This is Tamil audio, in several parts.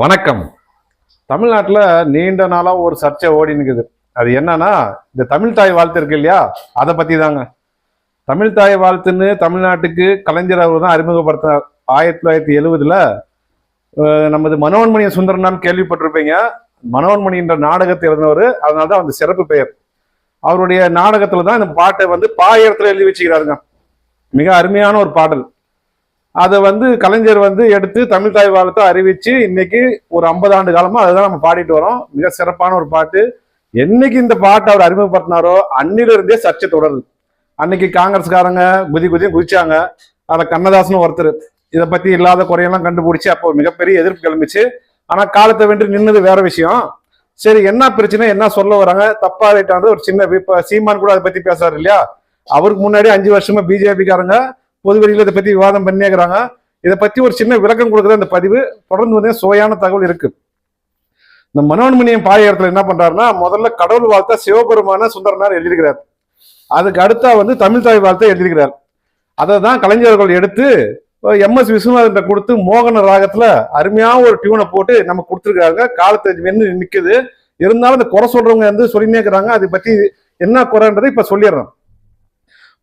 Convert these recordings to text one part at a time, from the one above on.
வணக்கம். தமிழ்நாட்டில் நீண்ட நாளாக ஒரு சர்ச்சை ஓடினுக்குது அது என்னன்னா இந்த தமிழ் தாய் வாழ்த்து இருக்கு இல்லையா? அதை பற்றி தாங்க. தமிழ் தாய் வாழ்த்துன்னு தமிழ்நாட்டுக்கு கலைஞர் அவர் தான் அறிமுகப்படுத்தினார். ஆயிரத்தி தொள்ளாயிரத்தி எழுவதுல நமது மனோன்மணிய சுந்தரனான்னு கேள்விப்பட்டிருப்பீங்க. மனோன்மணி என்ற நாடகத்தை எழுதினவர் அதனால தான் அந்த சிறப்பு பெயர். அவருடைய நாடகத்தில் தான் இந்த பாட்டை வந்து பாயிரத்துல எழுதி வச்சுக்கிறாருங்க. மிக அருமையான ஒரு பாடல். அதை வந்து கலைஞர் வந்து எடுத்து தமிழ் தாய் வாழ்த்தை அறிவிச்சு இன்னைக்கு ஒரு ஐம்பது ஆண்டு காலமா அதுதான் நம்ம பாடிட்டு வரோம். மிக சிறப்பான ஒரு பாட்டு. என்னைக்கு இந்த பாட்டை அவர் அறிமுகப்படுத்தினாரோ அன்னிலிருந்தே சர்ச்சை தொடருது. அன்னைக்கு காங்கிரஸ்காரங்க குதி குதி குதிச்சாங்க. அதில் கண்ணதாசன் ஒருத்தர். இதை பத்தி இல்லாத குறையெல்லாம் கண்டுபிடிச்சு அப்போ மிகப்பெரிய எதிர்ப்பு கிளம்பிச்சு. ஆனா காலத்தை வென்று நின்னது வேற விஷயம். சரி என்ன பிரச்சனை என்ன சொல்ல வராங்க? தப்பா ரைட்டானது ஒரு சின்ன சீமான் கூட அதை பத்தி பேசுறாரு இல்லையா? அவருக்கு முன்னாடி அஞ்சு வருஷமா பிஜேபிக்காரங்க. பொதுவெளியில் இதை பத்தி விவாதம் பண்ணிக்கிறாங்க இதை பத்தி ஒரு சின்ன விளக்கம் கொடுக்குற இந்த பதிவு. தொடர்ந்து வந்து சுவையான தகவல் இருக்கு. இந்த மனோன்மணியம் பாயகத்துல என்ன பண்றாருன்னா முதல்ல கடவுள் வாழ்த்தா சிவபெருமான சுந்தரனார் எழுதியிருக்கிறார். அதுக்கு அடுத்தா வந்து தமிழ் தாய் வாழ்த்தை எழுதியிருக்கிறார். அதை தான் கலைஞர்கள் எடுத்து எம் எஸ் விஸ்வநாதன் கொடுத்து மோகன ராகத்துல அருமையான ஒரு டியூனை போட்டு நம்ம கொடுத்துருக்காங்க காலத்தை வென்று நிற்குது இருந்தாலும் இந்த குறை சொல்றவங்க வந்து சொல்லினே இருக்கிறாங்க. அதை பத்தி என்ன குறைன்றதை இப்ப சொல்லிடுறேன்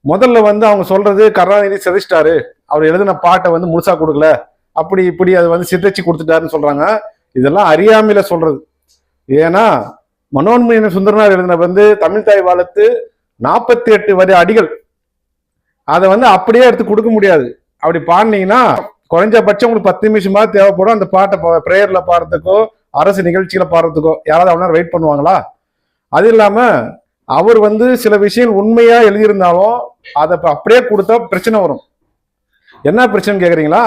முதல்ல வந்து அவங்க சொல்றது கருணாநிதி சிதைச்சிட்டாரு. அவர் எழுதின பாட்டை வந்து முழுசா கொடுக்கல. அப்படி இப்படி அதை வந்து சிதைச்சு கொடுத்துட்டாருன்னு சொல்றாங்க. இதெல்லாம் அறியாமையில சொல்றது. ஏன்னா மனோன்மணியன் சுந்தரனார் எழுதின வந்து தமிழ் தாய் வாழ்த்து நாற்பத்தி எட்டு வரி அடிகள். அதை வந்து அப்படியே எடுத்து கொடுக்க முடியாது. அப்படி பாடினீங்கன்னா குறைஞ்சபட்சம் உங்களுக்கு பத்து நிமிஷமா தேவைப்படும் அந்த பாட்டை ப்ரேயர்ல பாடுறதுக்கோ அரசு நிகழ்ச்சியில பாடுறதுக்கோ. யாராவது அவனா வெயிட் பண்ணுவாங்களா? அது இல்லாம அவர் வந்து சில விஷயம் உண்மையா எழுதியிருந்தாலும் அதை அப்படியே கொடுத்தா பிரச்சனை வரும். என்ன பிரச்சனை கேக்குறீங்களா?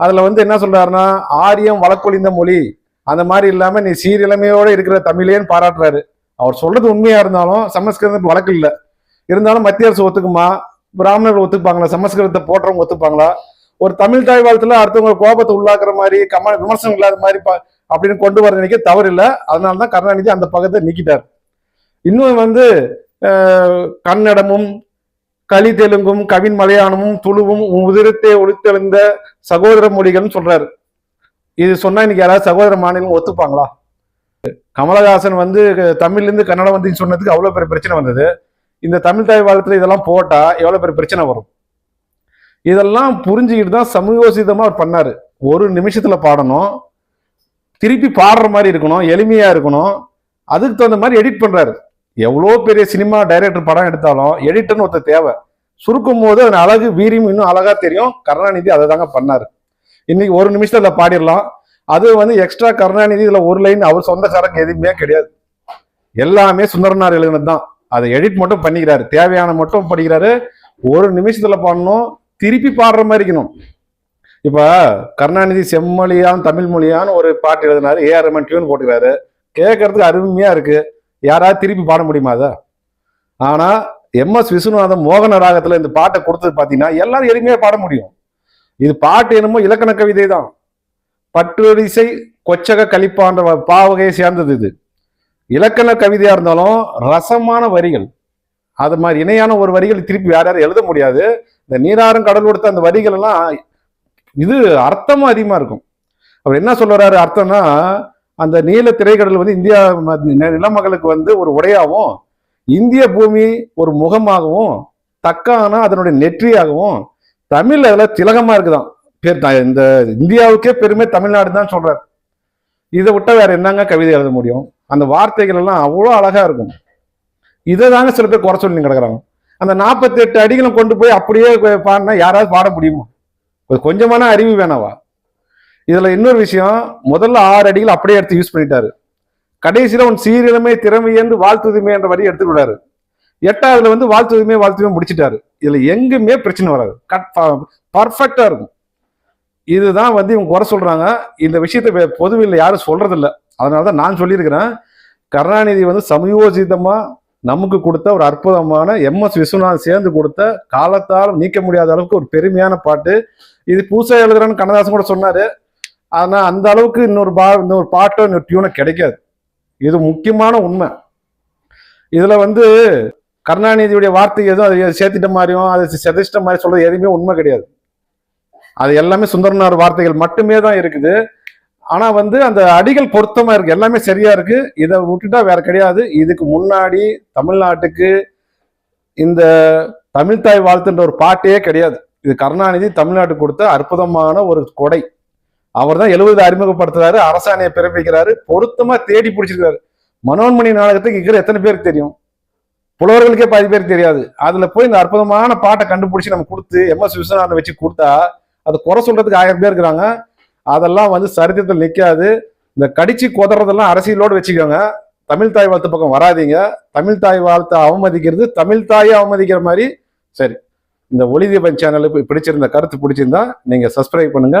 அதுல வந்து என்ன சொல்றாருன்னா ஆரியம் வழக்கொழிந்த மொழி. அந்த மாதிரி இல்லாம நீ சீரிழமையோட இருக்கிற தமிழேன்னு பாராட்டுறாரு. அவர் சொல்றது உண்மையா இருந்தாலும் சமஸ்கிருதம் வழக்கு இல்லை. இருந்தாலும் மத்திய அரசு ஒத்துக்குமா? பிராமணர்கள் ஒத்துப்பாங்களா? சமஸ்கிருதத்தை போடுறவங்க ஒத்துப்பாங்களா? ஒரு தமிழ் தாய் வாழ்த்துல அடுத்தவங்க கோபத்தை உள்ளாக்குற மாதிரி கம விமர்சனம் இல்லாத மாதிரி அப்படின்னு கொண்டு வர நினைக்க தவறு இல்லை. அதனால தான் கருணாநிதி அந்த பக்கத்தை நீக்கிட்டார். இன்னும் வந்து கன்னடமும் களி தெலுங்கும் கவின் மலையாளமும் துளுவும் உதிரத்தை ஒளித்தெழுந்த சகோதர மொழிகள்னு சொல்றாரு. இது சொன்னா இன்னைக்கு யாராவது சகோதர மாநிலம் ஒத்துப்பாங்களா? கமலஹாசன் வந்து தமிழ்ல இருந்து கன்னடம் வந்து சொன்னதுக்கு அவ்வளவு பெரிய பிரச்சனை வந்தது. இந்த தமிழ் தாய் வாழ்த்துல இதெல்லாம் போட்டா எவ்வளவு பெரிய பிரச்சனை வரும்? இதெல்லாம் புரிஞ்சுக்கிட்டு தான் சமயோசிதமா அவர் பண்ணாரு. ஒரு நிமிஷத்துல பாடணும். திருப்பி பாடுற மாதிரி இருக்கணும். எளிமையா இருக்கணும். அதுக்கு தகுந்த மாதிரி எடிட் பண்றாரு. எவ்வளோ பெரிய சினிமா டைரக்டர் படம் எடுத்தாலும் எடிட்டர்னு ஒருத்தர் தேவை. சுருக்கும் போது அதன் அழகு வீரியம் இன்னும் அழகா தெரியும். கருணாநிதி அதை தாங்க பண்ணாரு. இன்னைக்கு ஒரு நிமிஷத்துல பாடிடலாம். அது வந்து எக்ஸ்ட்ரா கருணாநிதி இதுல ஒரு லைன் அவர் சொந்த சரக்கு எதுவுமே கிடையாது. எல்லாமே சுந்தரனார் எழுதினது தான். அதை எடிட் மட்டும் பண்ணிக்கிறாரு. தேவையான மட்டும் படிக்கிறாரு. ஒரு நிமிஷத்துல பாடணும். திருப்பி பாடுற மாதிரி இருக்கணும். இப்ப கருணாநிதி செம்மொழியான் தமிழ் மொழியான்னு ஒரு பாட்டு எழுதினாரு. ஏஆர் ரமன் டியூன் போட்டுக்கிறாரு. கேட்கறதுக்கு அருமையா இருக்கு. யாராவது திருப்பி பாட முடியுமா அதை? ஆனால் எம்எஸ் விஸ்வநாதன் மோகன ராகத்தில் இந்த பாட்டை கொடுத்தது பார்த்தீங்கன்னா எல்லாரும் எளிமையாக பாட முடியும். இது பாட்டு என்னமோ இலக்கண கவிதை தான். பட்டுரிசை கொச்சக கழிப்பான்ற பாவகையை சேர்ந்தது இது. இலக்கண கவிதையாக இருந்தாலும் ரசமான வரிகள். அது மாதிரி இணையான ஒரு வரிகள் திருப்பி வேற யாரும் எழுத முடியாது. இந்த நீராறும் கடல் கொடுத்த அந்த வரிகள் எல்லாம் இது அர்த்தமும் அதிகமாக இருக்கும். அவர் என்ன சொல்றாரு அர்த்தம்னா அந்த நீல திரைக்கடல் வந்து இந்தியா ம- நிலமகளுக்கு வந்து ஒரு உடையாகவும் இந்திய பூமி ஒரு முகமாகவும் தக்கானா அதனுடைய நெற்றியாகவும் தமிழ் அதில் திலகமாக இருக்குதான். பேர் த- இந்த இந்தியாவுக்கே பெருமை தமிழ்நாடு தான் சொல்கிறார் இதை விட்டால் வேற என்னங்க கவிதை எழுத முடியும்? அந்த வார்த்தைகள் எல்லாம் அவ்வளோ அழகாக இருக்கும். இதை தாங்க சில பேர் குறை சொல்லி கிடக்குறாங்க. அந்த நாற்பத்தி எட்டு அடிகளும் கொண்டு போய் அப்படியே பாடினா யாராவது பாட முடியுமா? கொஞ்சமான அறிவு வேணாவா? இதுல இன்னொரு விஷயம் முதல்ல ஆறு அடிகள் அப்படியே எடுத்து யூஸ் பண்ணிட்டாரு. கடைசியில உன் சீரிழமை திறமை வாழ்த்துதுமே என்ற வரி எடுத்துக்கிட்டாரு எட்டாவதுல வந்து வாழ்த்துதுமே வாழ்த்துமே முடிச்சிட்டாரு. இதுல எங்குமே பிரச்சனை வராது. கட் பர்ஃபெக்டா இருக்கும். இதுதான் வந்து இவங்க குறை சொல்றாங்க. இந்த விஷயத்தை வே- பொதுவில் யாரும் சொல்றது இல்ல அதனாலதான் நான் சொல்லியிருக்கிறேன். கருணாநிதி வந்து சமயோசிதமா நமக்கு கொடுத்த ஒரு அற்புதமான எம் எஸ் விஸ்வநாதன் சேர்ந்து கொடுத்த காலத்தால் நீக்க முடியாத அளவுக்கு ஒரு பெருமையான பாட்டு. இது பூசா எழுதுறன்னு கண்ணதாசன் கூட சொன்னாரு. ஆனா அந்த அளவுக்கு இன்னொரு பா இன்னொரு பாட்டோ இன்னொரு டியூனோ கிடைக்காது. இது முக்கியமான உண்மை. இதுல வந்து கருணாநிதியுடைய வார்த்தை எதுவும் அதை சேர்த்திட்ட மாதிரியும் அதை செதிச்சிட்ட மாதிரி சொல்றது எதுவுமே உண்மை கிடையாது. அது எல்லாமே சுந்தரனார் வார்த்தைகள் மட்டுமே தான் இருக்குது. ஆனா வந்து அந்த அடிகள் பொருத்தமா இருக்கு. எல்லாமே சரியா இருக்கு. இதை விட்டுட்டா வேற கிடையாது. இதுக்கு முன்னாடி தமிழ்நாட்டுக்கு இந்த தமிழ்தாய் வாழ்த்துன்ற ஒரு பாட்டே கிடையாது. இது கருணாநிதி தமிழ்நாட்டுக்கு கொடுத்த அற்புதமான ஒரு கொடை. அவர் தான் எழுபது அறிமுகப்படுத்துறாரு அரசாணையை பிறப்பிக்கிறாரு பொருத்தமா தேடி பிடிச்சிருக்காரு. மனோன்மணி நாடகத்துக்கு இருக்கிற எத்தனை பேருக்கு தெரியும்? புலவர்களுக்கே பாதி பேருக்கு தெரியாது. அதுல போய் இந்த அற்புதமான பாட்டை கண்டுபிடிச்சு நம்ம கொடுத்து எம் எஸ் விஸ்வநாதன் வச்சு கொடுத்தா அது குறை சொல்றதுக்கு ஆயிரம் பேர் இருக்கிறாங்க. அதெல்லாம் வந்து சரித்திரத்தில் நிற்காது இந்த கடிச்சு குதறதெல்லாம் அரசியலோடு வச்சுக்கோங்க. தமிழ் தாய் வாழ்த்து பக்கம் வராதீங்க. தமிழ் தாய் வாழ்த்தை அவமதிக்கிறது தமிழ் தாயை அவமதிக்கிற மாதிரி சரி. இந்த ஒளி தீபன் சேனலுக்கு பிடிச்சிருந்த கருத்து பிடிச்சிருந்தா நீங்க சப்ஸ்கிரைப் பண்ணுங்க.